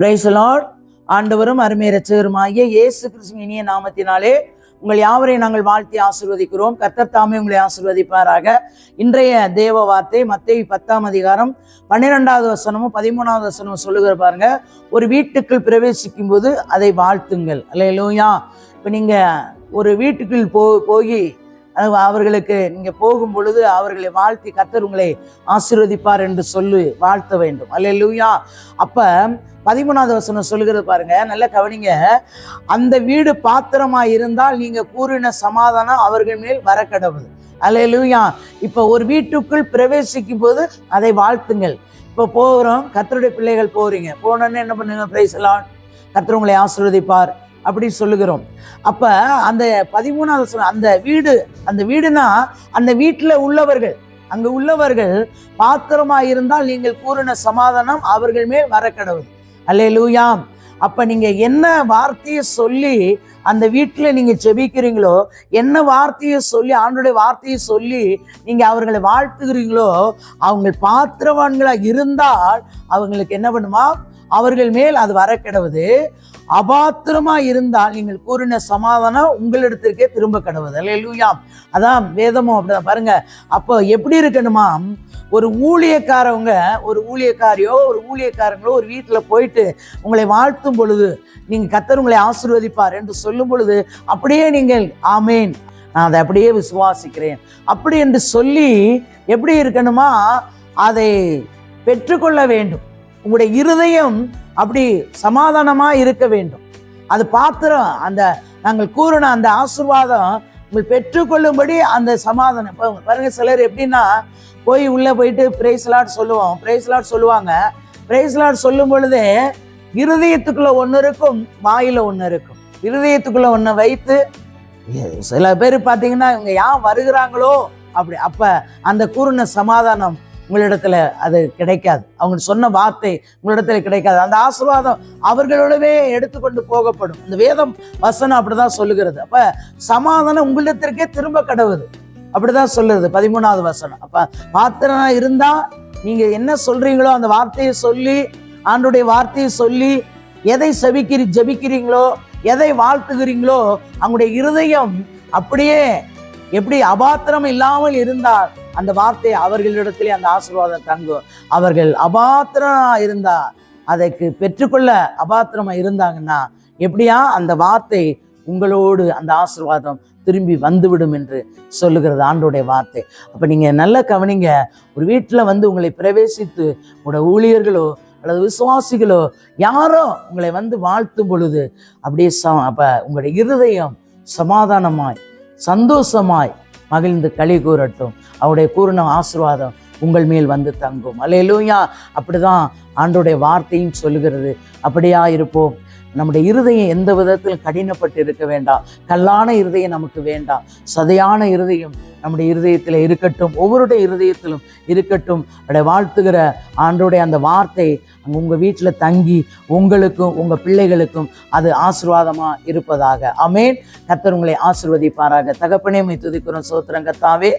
பிரைசலாட் ஆண்டவரும் அருமை ரச்சகருமாகிய இயேசு கிறிஸ்துவின் இனிய நாமத்தினாலே உங்கள் யாவரையும் நாங்கள் வாழ்த்தி ஆசிர்வதிக்கிறோம். கர்த்தர் தாமே உங்களை ஆசிர்வதிப்பாராக. இன்றைய தேவ வார்த்தை மத்தேயு பத்தாம் அதிகாரம் பன்னிரெண்டாவது வசனமும் பதிமூணாவது வசனமும் சொல்லுகிற பாருங்க. ஒரு வீட்டுக்குள் பிரவேசிக்கும் போது அதை வாழ்த்துங்கள். அல்லையா இப்போ நீங்கள் ஒரு வீட்டுக்குள் போ போய் அவர்களுக்கு நீங்கள் போகும் பொழுது அவர்களை வாழ்த்தி கத்தர் உங்களை ஆசீர்வதிப்பார் என்று சொல்லி வாழ்த்த வேண்டும். அல்ல லூயா அப்போ பதிமூணாவது வசனம் சொல்லுகிறது பாருங்க. நல்ல கவனிங்க. அந்த வீடு பாத்திரமா இருந்தால் நீங்க கூறின சமாதானம் அவர்கள் மேல் வர கடவுது அல்லேலூயா இப்போ ஒரு வீட்டுக்குள் பிரவேசிக்கும் போது அதை வாழ்த்துங்கள். இப்போ போகிறோம் கத்தருடைய பிள்ளைகள் போறீங்க. போனோன்னு என்ன பண்ணுங்க? பிரைஸ் எல்லாம் உங்களை ஆசீர்வதிப்பார். அப்படி சொல்லுகிறோம். அப்ப அந்த பதிமூணாவது வசனம் அந்த வீடு அந்த வீடுனா அந்த வீட்டில் உள்ளவர்கள் அங்கு உள்ளவர்கள் பாத்திரமா இருந்தால் நீங்கள் கூறின சமாதானம் அவர்கள் மேல் வர கடவுள் அல்லேலூயாம் அப்போ நீங்கள் என்ன வார்த்தையை சொல்லி அந்த வீட்டில் நீங்கள் ஜெபிக்கிறீங்களோ என்ன வார்த்தையை சொல்லி ஆண்டுடைய வார்த்தையை சொல்லி நீங்கள் அவர்களை வாழ்த்துகிறீங்களோ அவங்க பாத்திரவான்களாக இருந்தால் அவங்களுக்கு என்ன பண்ணுமா? அவர்கள் மேல் அது வர கிடவுது அபாத்திரமாக இருந்தால் நீங்கள் கூறின சமாதானம் உங்களிடத்திற்கே திரும்ப கிடவுது. அல்லேலூயாம் அதான் வேதமும் அப்படிதான். பாருங்க அப்போ எப்படி இருக்கணுமா? ஒரு ஊழியக்காரவங்க ஒரு ஊழியக்காரியோ ஒரு ஊழியக்காரங்களோ ஒரு வீட்டில் போயிட்டு உங்களை வாழ்த்து வாழ்த்தும் பொழுது நீங்கள் கத்தர் உங்களை ஆசிர்வதிப்பார் என்று சொல்லும் பொழுது அப்படியே நீங்கள் ஆமேன். நான் அதை அப்படியே விசுவாசிக்கிறேன். அப்படி என்று சொல்லி எப்படி இருக்கணுமா? அதை பெற்றுக்கொள்ள வேண்டும். உங்களுடைய இருதயம் அப்படி சமாதானமாக இருக்க வேண்டும். அது பாத்திரம் அந்த நாங்கள் கூறின அந்த ஆசீர்வாதம் உங்கள் பெற்றுக்கொள்ளும்படி அந்த சமாதானம். இப்போ பாருங்க சிலர் எப்படின்னா போய் உள்ளே போயிட்டு பிரைஸ் லாட் சொல்லுவோம். பிரைஸ் லாட் சொல்லுவாங்க. பிரைஸ்லாட் சொல்லும் பொழுதே இருதயத்துக்குள்ள ஒன்று இருக்கும் வாயில ஒன்று இருக்கும். இருதயத்துக்குள்ள ஒன்று வைத்து சில பேர் பார்த்தீங்கன்னா இவங்க யார் வருகிறாங்களோ அப்படி அப்போ அந்த கூறின சமாதானம் உங்களிடத்துல அது கிடைக்காது. அவங்க சொன்ன வார்த்தை உங்களிடத்துல கிடைக்காது. அந்த ஆசீர்வாதம் அவர்களோடவே எடுத்துக்கொண்டு போகப்படும். இந்த வேதம் வசனம் அப்படிதான் சொல்லுகிறது. அப்ப சமாதானம் உங்களிடத்திற்கே திரும்ப கடவுது. அப்படிதான் சொல்லுறது பதிமூணாவது வசனம். அப்ப பாத்திரம் இருந்தா நீங்க என்ன சொல்றீங்களோ அந்த வார்த்தையை சொல்லி ஆண்டுடைய வார்த்தையை சொல்லி எதை செபிக்கிறி ஜெபிக்கிறீங்களோ எதை வாழ்த்துகிறீங்களோ அவங்களுடைய இருதயம் அப்படியே எப்படி அபாத்திரம் இல்லாமல் இருந்தால் அந்த வார்த்தை அவர்களிடத்திலே அந்த ஆசீர்வாதம் தங்கும் அவர்கள் அபாத்திரமா இருந்தா அதற்கு பெற்றுக்கொள்ள அபாத்திரமா இருந்தாங்கன்னா எப்படியா அந்த வார்த்தை உங்களோடு அந்த ஆசீர்வாதம் திரும்பி வந்துவிடும் என்று சொல்லுகிறது ஆண்டோடைய வார்த்தை. அப்போ நீங்கள் நல்ல கவனிங்க ஒரு வீட்டில் வந்து உங்களை பிரவேசித்து உங்களோட ஊழியர்களோ அல்லது விசுவாசிகளோ யாரோ உங்களை வந்து வாழ்த்தும் பொழுது அப்படியே ச அப்போ உங்களுடைய இருதயம் சமாதானமாய் சந்தோஷமாய் மகிழ்ந்து களி கூறட்டும். அவருடைய பூர்ண ஆசீர்வாதம் உங்கள் மேல் வந்து தங்கும். அலையலூயா அப்படிதான் ஆண்டோடைய வார்த்தையும் சொல்லுகிறது. அப்படியா இருப்போம். நம்முடைய இருதயம் எந்த விதத்திலும் கடினப்பட்டு இருக்க வேண்டாம். கல்லான இருதயம் நமக்கு வேண்டாம். சதையான இருதயம் நம்முடைய இருதயத்தில் இருக்கட்டும் ஒவ்வொருடைய இருதயத்திலும் இருக்கட்டும். அவருடைய வாழ்த்துகிற ஆண்டோடைய அந்த வார்த்தை அங்கே உங்கள் வீட்டில் தங்கி உங்களுக்கும் உங்கள் பிள்ளைகளுக்கும் அது ஆசிர்வாதமாக இருப்பதாக. அமேன் கத்தர் உங்களை ஆசிர்வதிப்பாராக. தகப்பனே மை துதிக்கிறோம் சோத்திரம் கத்தாவே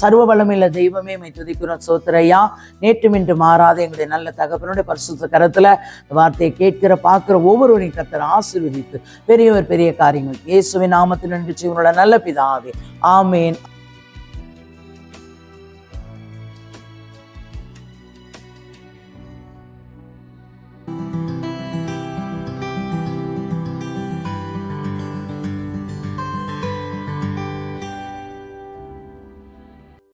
சர்வ வளமில்ல தெய்வமே மை துதிக்கிறோம் சோத்திரையா. நேற்று மின்று மாறாத எங்களுடைய நல்ல தகப்பனுடைய பரிசுத்த கரத்தில் வார்த்தையை கேட்கிற பார்க்குற ஒவ்வொருவரையும் கத்தர் ஆசிர்வதித்து பெரியவர் பெரிய காரியங்கள். இயேசுவின் நாமத்தில் நன்றி உங்களோட நல்ல பிதாவே. ஆமேன்.